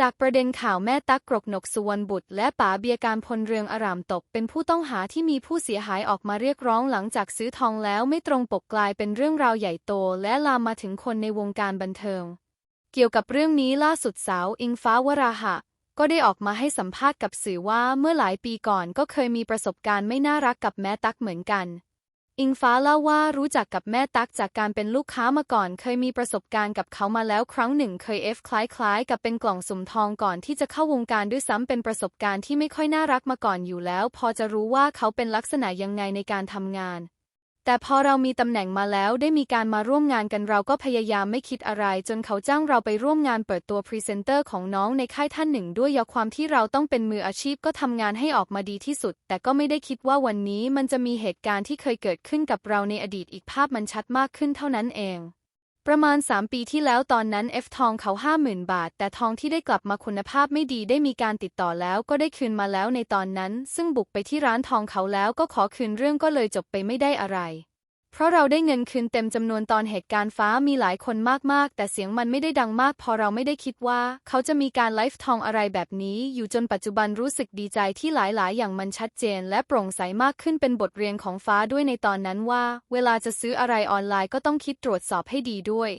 จากประเด็นข่าวแม่ตั๊กกรกนกสุวรรณบุตร และป๋าเบียการพลเรืองอารามตก เป็นผู้ต้องหาที่มีผู้เสียหายออกมาเรียกร้องหลังจากซื้อทองแล้วไม่ตรงปกกลายเป็นเรื่องราวใหญ่โต และลามมาถึงคนในวงการบันเทิง เกี่ยวกับเรื่องนี้ล่าสุดสาวอิงฟ้าวราหะ ก็ได้ออกมาให้สัมภาษณ์กับสื่อว่าเมื่อหลายปีก่อนก็เคยมีประสบการณ์ไม่น่ารักกับแม่ตั๊กเหมือนกัน อิงฟ้าเล่าว่ารู้จักกับแม่ตั๊กจากการเป็นลูกค้ามาก่อน เคยมีประสบการณ์กับเขามาแล้วครั้งหนึ่งเคยเอฟคล้ายๆ กับเป็นกล่องสุ่มทองก่อนที่จะเข้าวงการด้วยซ้ำเป็นประสบการณ์ที่ไม่ค่อยน่ารักมาก่อนอยู่แล้ว พอจะรู้ว่าเขาเป็นลักษณะยังไงในการทำงาน แต่พอเรามีตำแหน่งมาแล้วได้มีการมาร่วมงานกันเราก็พยายามไม่คิดอะไร จนเขาจ้างเราไปร่วมงานเปิดตัวพรีเซนเตอร์ของน้องในค่ายท่านหนึ่ง ด้วยยอความที่เราต้องเป็นมืออาชีพก็ทำงานให้ออกมาดีที่สุด แต่ก็ไม่ได้คิดว่าวันนี้มันจะมีเหตุการณ์ที่เคยเกิดขึ้นกับเราในอดีตอีกภาพมันชัดมากขึ้นเท่านั้นเอง ประมาณ 3 ปีที่แล้วตอนนั้นเอฟทองเขา 50,000 บาท แต่ทองที่ได้กลับมาคุณภาพไม่ดีได้มีการติดต่อแล้วก็ได้คืนมาแล้วในตอนนั้น ซึ่งบุกไปที่ร้านทองเขาแล้วก็ขอคืนเรื่องก็เลยจบไปไม่ได้อะไร เพราะเราได้เงินคืนเต็มจำนวนตอนเหตุการณ์ฟ้ามีหลายคนมากๆ แต่เสียงมันไม่ได้ดังมาก พอเราไม่ได้คิดว่า เขาจะมีการไลฟ์ทองอะไรแบบนี้ อยู่จนปัจจุบันรู้สึกดีใจที่หลายๆ อย่างมันชัดเจน และโปร่งใสมากขึ้นเป็นบทเรียนของฟ้าด้วยในตอนนั้นว่า เวลาจะซื้ออะไรออนไลน์ก็ต้องคิดตรวจสอบให้ดีด้วย